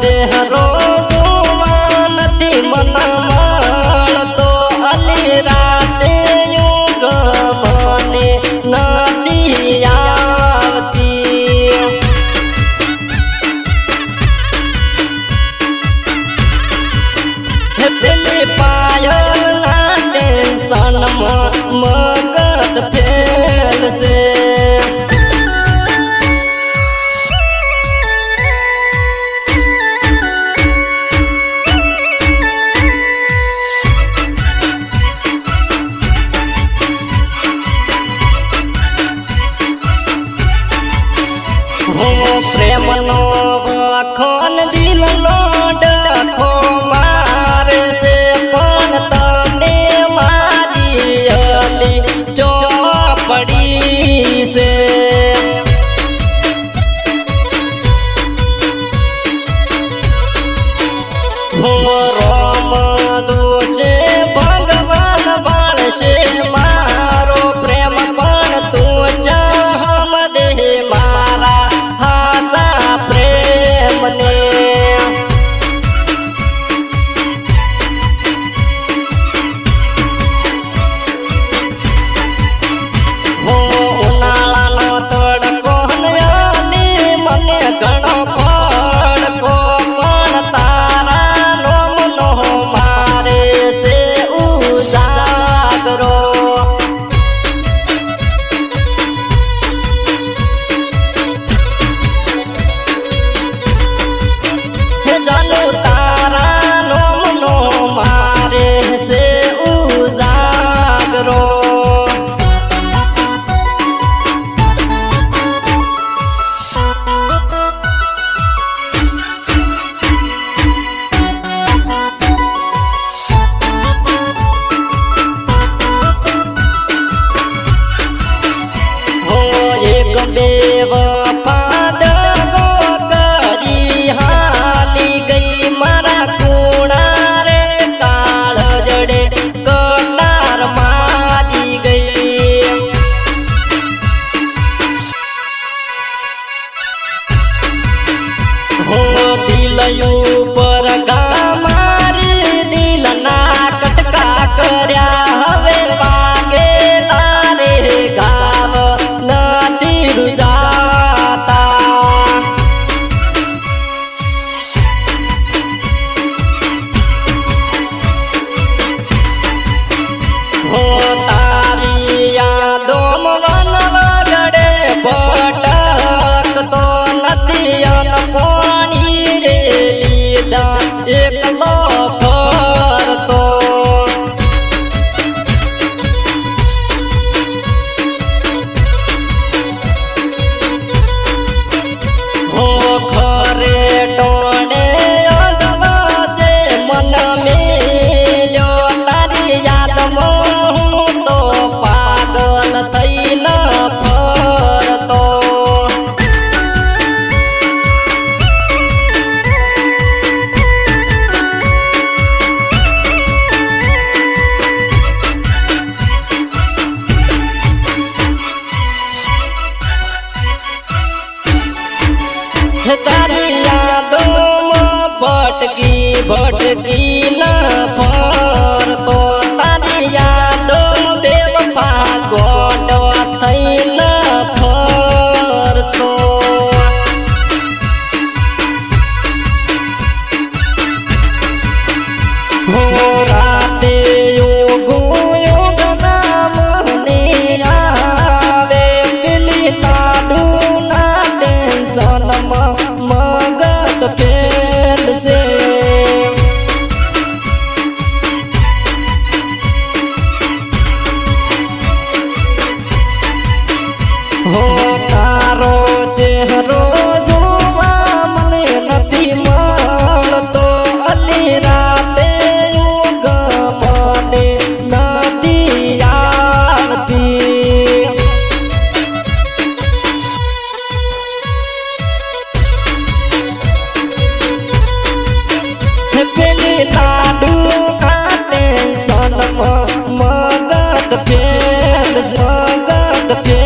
ચહેરો હું પ્રેમનો વખોન દિલનો ડખો મારે છે. baby. Hit that હો તારો ચહેરો જોવા મને નથી મળતો. અલી રાતે મને નથી આવતી પેલી લાડુ ખાતે જન્મ મગત ભેદ જગત ભેદ